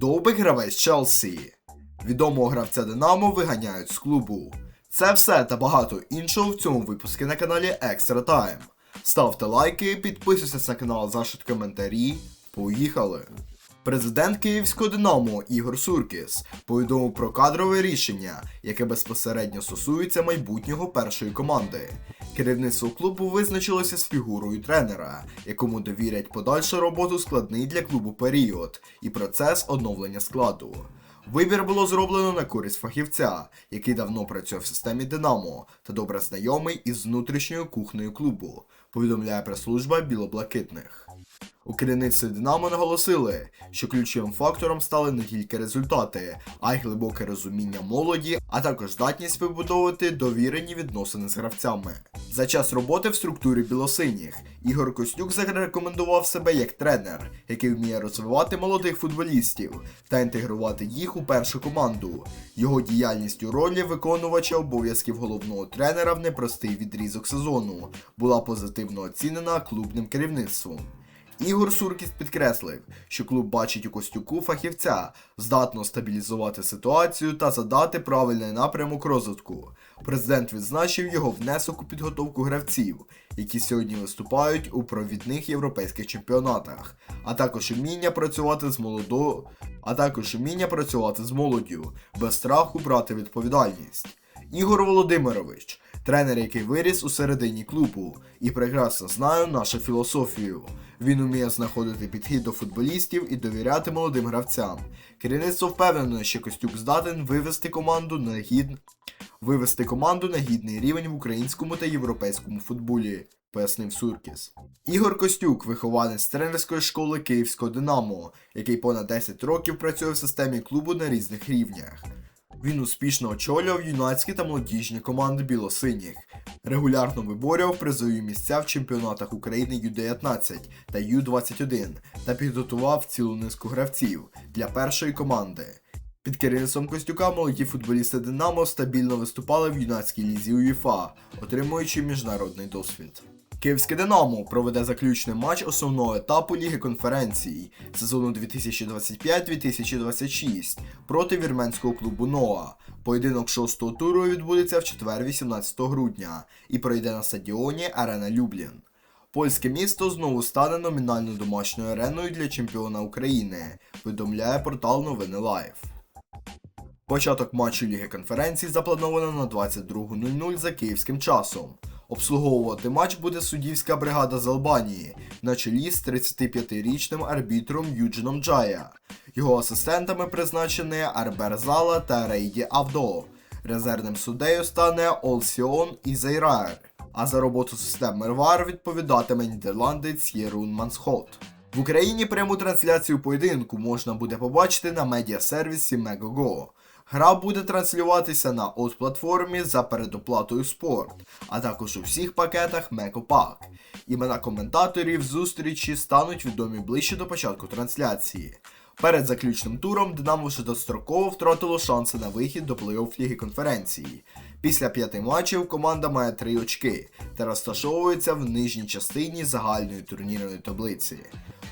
Довбик гравець Челсі. Відомого гравця Динамо виганяють з клубу. Це все та багато іншого в цьому випуску на каналі Extra Time. Ставте лайки, підписуйтесь на канал, залишіть коментарі. Поїхали! Президент Київського Динамо Ігор Суркіс повідомив про кадрове рішення, яке безпосередньо стосується майбутнього першої команди. Керівництво клубу визначилося з фігурою тренера, якому довірять подальшу роботу складний для клубу період і процес оновлення складу. Вибір було зроблено на користь фахівця, який давно працює в системі Динамо та добре знайомий із внутрішньою кухнею клубу, повідомляє прес-служба білоблакитних. У керівництві Динамо наголосили, що ключовим фактором стали не тільки результати, а й глибоке розуміння молоді, а також здатність вибудовувати довірені відносини з гравцями. За час роботи в структурі білосиніх Ігор Костюк зарекомендував себе як тренер, який вміє розвивати молодих футболістів та інтегрувати їх у першу команду. Його діяльність у ролі виконувача обов'язків головного тренера в непростий відрізок сезону була позитивно оцінена клубним керівництвом. Ігор Суркіс підкреслив, що клуб бачить у Костюку фахівця, здатно стабілізувати ситуацію та задати правильний напрямок розвитку. Президент відзначив його внесок у підготовку гравців, які сьогодні виступають у провідних європейських чемпіонатах, а також вміння працювати з молодо... а також вміння працювати з молоддю, без страху брати відповідальність. Ігор Володимирович, тренер, який виріс у середині клубу, і прекрасно знає нашу філософію. Він уміє знаходити підхід до футболістів і довіряти молодим гравцям. Керівництво впевнено, що Костюк здатен вивести команду на гід... вивести команду на гідний рівень в українському та європейському футболі. Пояснив Суркіс. Ігор Костюк, вихованець тренерської школи Київського Динамо, який понад 10 років працює в системі клубу на різних рівнях. Він успішно очолював юнацькі та молодіжні команди білосиніх, регулярно виборював призові місця в чемпіонатах України Ю-19 та Ю-21 та підготував цілу низку гравців для першої команди. Під керівництвом Костюка молоді футболісти Динамо стабільно виступали в юнацькій лізі УЄФА, отримуючи міжнародний досвід. Київське Динамо проведе заключний матч основного етапу Ліги конференцій сезону 2025-2026 проти вірменського клубу Ноа. Поєдинок шостого туру відбудеться в четвер 18 грудня і пройде на стадіоні Арена Люблін. Польське місто знову стане номінально домашньою ареною для чемпіона України, повідомляє портал Новини Лайв. Початок матчу Ліги конференцій заплановано на 22.00 за київським часом. Обслуговувати матч буде суддівська бригада з Албанії на чолі з 35-річним арбітром Юджином Джая. Його асистентами призначені Арбер Зала та Рейді Авдо. Резервним суддею стане Олсіон і Зайраер. А за роботу системи РВАР відповідатиме нідерландець Єрун Мансхот. В Україні пряму трансляцію поєдинку можна буде побачити на медіасервісі Megogo. Гра буде транслюватися на от-платформі за передоплатою спорт, а також у всіх пакетах Мекопак. Імена коментаторів зустрічі стануть відомі ближче до початку трансляції. Перед заключним туром Динамо вже достроково втратило шанси на вихід до плей-офф Ліги конференції. Після п'яти матчів команда має три очки та розташовується в нижній частині загальної турнірної таблиці.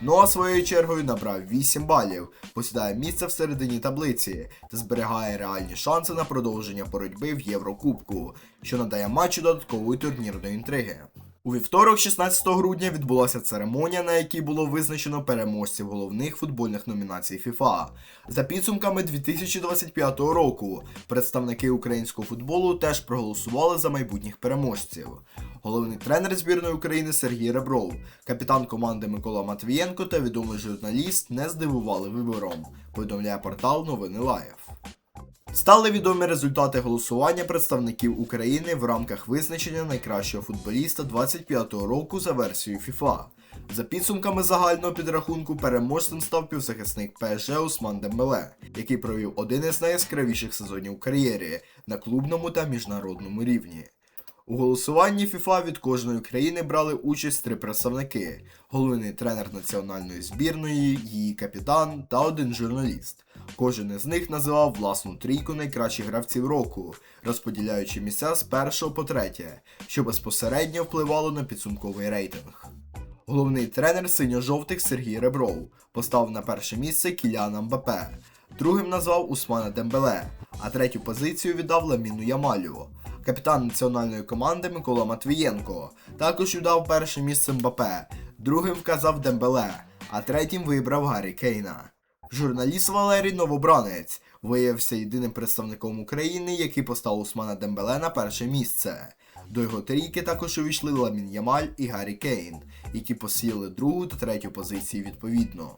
Ну а своєю чергою набрав 8 балів, посідає місце в середині таблиці та зберігає реальні шанси на продовження боротьби в Єврокубку, що надає матчу додаткової турнірної інтриги. У вівторок, 16 грудня, відбулася церемонія, на якій було визначено переможців головних футбольних номінацій FIFA. За підсумками 2025 року представники українського футболу теж проголосували за майбутніх переможців. Головний тренер збірної України Сергій Ребров, капітан команди Микола Матвієнко та відомий журналіст не здивували вибором. Повідомляє портал Новини Лаєв. Стали відомі результати голосування представників України в рамках визначення найкращого футболіста 25-го року за версією FIFA. За підсумками загального підрахунку переможцем став півзахисник ПСЖ Усман Дембеле, який провів один із найяскравіших сезонів у кар'єрі на клубному та міжнародному рівні. У голосуванні FIFA від кожної країни брали участь три представники: головний тренер національної збірної, її капітан та один журналіст. Кожен із них називав власну трійку найкращих гравців року, розподіляючи місця з першого по третє, що безпосередньо впливало на підсумковий рейтинг. Головний тренер синьо-жовтих Сергій Ребров поставив на перше місце Кіляна Мбапе. Другим назвав Усмана Дембеле, а третю позицію віддав Ламіну Ямалю. Капітан національної команди Микола Матвієнко також віддав перше місце Мбапе, другим вказав Дембеле, а третім вибрав Гаррі Кейна. Журналіст Валерій Новобранець виявився єдиним представником України, який поставив Усмана Дембеле на перше місце. До його трійки також увійшли Ламін Ямаль і Гаррі Кейн, які посіяли другу та третю позиції відповідно.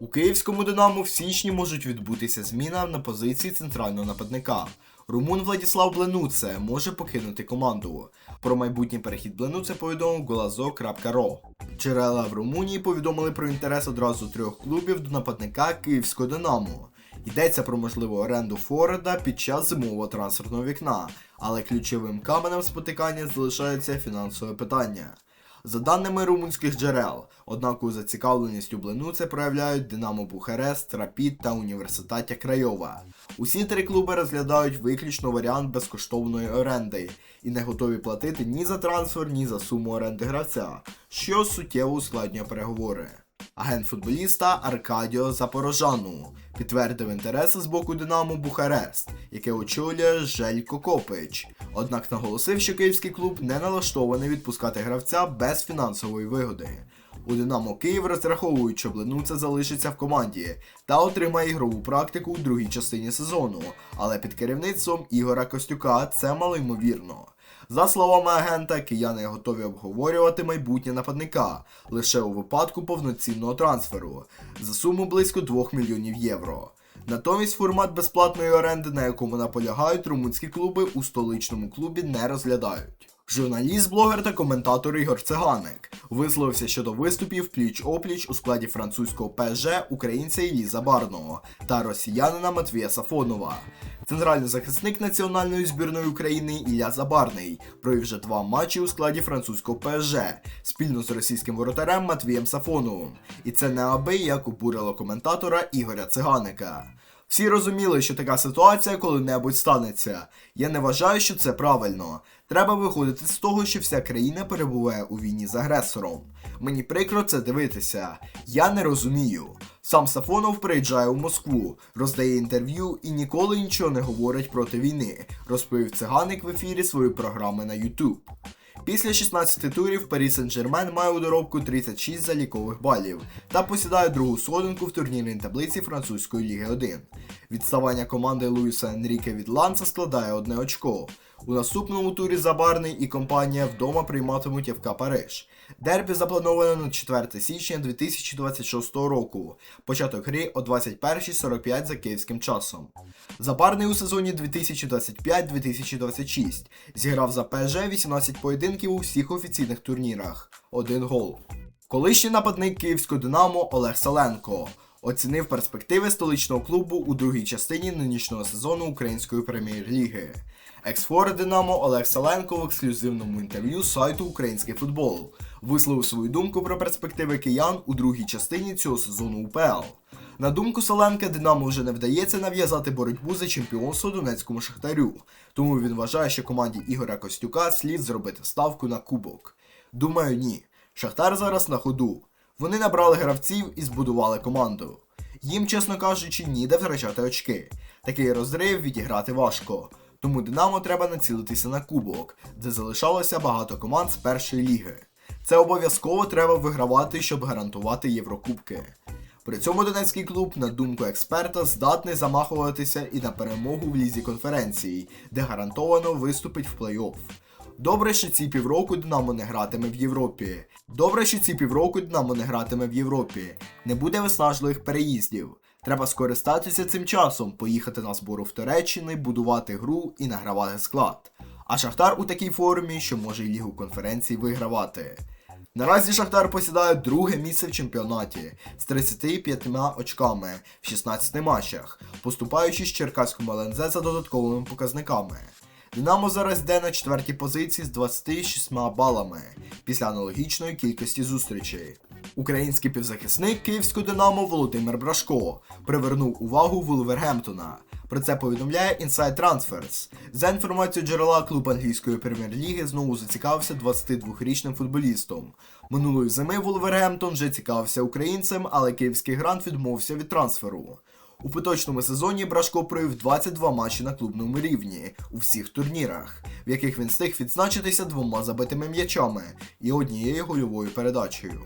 У київському Динамо в січні можуть відбутися зміна на позиції центрального нападника. Румун Владіслав Бленуце може покинути команду. Про майбутній перехід Бленуце повідомив Голазо.ро. Джерела в Румунії повідомили про інтерес одразу трьох клубів до нападника Київського Динамо. Йдеться про можливу оренду Фореда під час зимового трансферного вікна, але ключовим каменем спотикання залишається фінансове питання. За даними румунських джерел, однаку зацікавленість у блину це проявляють Динамо Бухарест, Рапід та Університаття Крайова. Усі три клуби розглядають виключно варіант безкоштовної оренди і не готові платити ні за трансфер, ні за суму оренди гравця, що суттєво ускладнює переговори. Агент футболіста Аркадіо Запорожану підтвердив інтереси з боку Динамо Бухарест, яке очолює Желько Копич. Однак наголосив, що київський клуб не налаштований відпускати гравця без фінансової вигоди. У Динамо Київ розраховують, що Бленуце залишиться в команді та отримає ігрову практику у другій частині сезону, але під керівництвом Ігора Костюка це малоймовірно. За словами агента, кияни готові обговорювати майбутнє нападника лише у випадку повноцінного трансферу за суму близько 2 мільйонів євро. Натомість формат безплатної оренди, на якому наполягають румунські клуби, у столичному клубі не розглядають. Журналіст, блогер та коментатор Ігор Циганик висловився щодо виступів пліч-опліч у складі французького ПСЖ українця Іллі Забарного та росіянина Матвія Сафонова. Центральний захисник національної збірної України Ілля Забарний провів вже два матчі у складі французького ПСЖ спільно з російським воротарем Матвієм Сафоновим. І це не аби як обурило коментатора Ігоря Циганика. Всі розуміли, що така ситуація коли-небудь станеться. Я не вважаю, що це правильно. Треба виходити з того, що вся країна перебуває у війні з агресором. Мені прикро це дивитися. Я не розумію. Сам Сафонов приїжджає у Москву, роздає інтерв'ю і ніколи нічого не говорить проти війни, розповів циганик в ефірі своєї програми на YouTube. Після 16 турів Парі Сен-Жермен має у доробку 36 залікових балів та посідає другу сходинку в турнірній таблиці французької ліги 1. Відставання команди Луїса Енріке від Ланса складає одне очко. У наступному турі Забарний і компанія вдома прийматимуть ФК Париж. Дербі заплановано на 4 січня 2026 року. Початок гри о 21.45 за київським часом. Забарний у сезоні 2025-2026 зіграв за ПСЖ 18 поєдинків у всіх офіційних турнірах. Один гол. Колишній нападник київського Динамо Олег Саленко оцінив перспективи столичного клубу у другій частині нинішнього сезону Української прем'єр-ліги. Ексфор Динамо Олег Саленко в ексклюзивному інтерв'ю сайту Український футбол висловив свою думку про перспективи киян у другій частині цього сезону УПЛ. На думку Саленка, Динамо вже не вдається нав'язати боротьбу за чемпіонство Донецькому Шахтарю, тому він вважає, що команді Ігоря Костюка слід зробити ставку на кубок. Думаю, ні. Шахтар зараз на ходу. Вони набрали гравців і збудували команду. Їм, чесно кажучи, ніде втрачати очки. Такий розрив відіграти важко. Тому Динамо треба націлитися на кубок, де залишалося багато команд з першої ліги. Це обов'язково треба вигравати, щоб гарантувати Єврокубки. При цьому донецький клуб, на думку експерта, здатний замахуватися і на перемогу в лізі конференції, де гарантовано виступить в плей-офф. Добре, що ці півроку Динамо не гратиме в Європі. Добре, що ці півроку Динамо не гратиме в Європі. Не буде виснажливих переїздів. Треба скористатися цим часом, поїхати на збору в Туреччини, будувати гру і награвати склад. А Шахтар у такій формі, що може й лігу конференцій вигравати. Наразі Шахтар посідає друге місце в чемпіонаті з 35 очками в 16 матчах, поступаючи з Черкаському ЛНЗ за додатковими показниками. Динамо зараз йде на четвертій позиції з 26 балами після аналогічної кількості зустрічей. Український півзахисник київського Динамо Володимир Брашко привернув увагу Вулвергемптона. Про це повідомляє Inside Transfers. За інформацією джерела, клуб англійської прем'єр-ліги знову зацікавився 22-річним футболістом. Минулої зими Вулвергемптон вже цікавився українцем, але київський грант відмовився від трансферу. У поточному сезоні Брашко провів 22 матчі на клубному рівні у всіх турнірах, в яких він встиг відзначитися двома забитими м'ячами і однією гольовою передачею.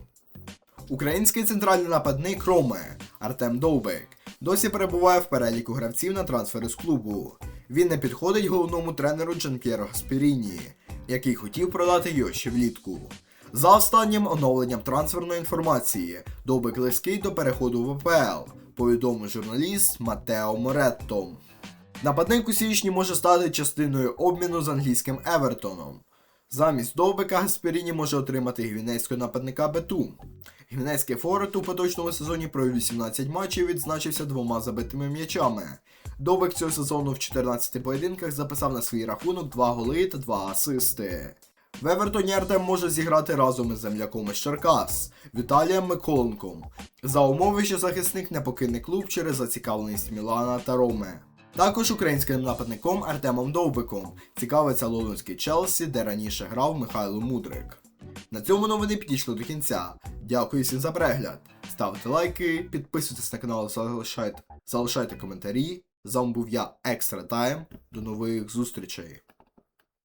Український центральний нападник Роми Артем Довбик досі перебуває в переліку гравців на трансфери з клубу. Він не підходить головному тренеру Джанп'єро Гасперіні, який хотів продати його ще влітку. За останнім оновленням трансферної інформації, Довбик близький до переходу в АПЛ, повідомив журналіст Матео Моретто. Нападник у січні може стати частиною обміну з англійським Евертоном. Замість Довбика Гасперіні може отримати гвінейського нападника Бету. Гвінейський форвард у поточному сезоні провів 18 матчів і відзначився двома забитими м'ячами. Довбик цього сезону в 14 поєдинках записав на свій рахунок 2 голи та 2 асисти. В Евертоні Артем може зіграти разом із земляком із Черкас Віталієм Миколенком, за умови, що захисник не покине клуб через зацікавленість Мілана та Роме. Також українським нападником Артемом Довбиком цікавиться лондонський Челсі, де раніше грав Михайло Мудрик. На цьому новини підійшли до кінця. Дякую всім за перегляд. Ставте лайки, підписуйтесь на канал, залишайте, залишайте коментарі. З вами був я Екстра Тайм. До нових зустрічей.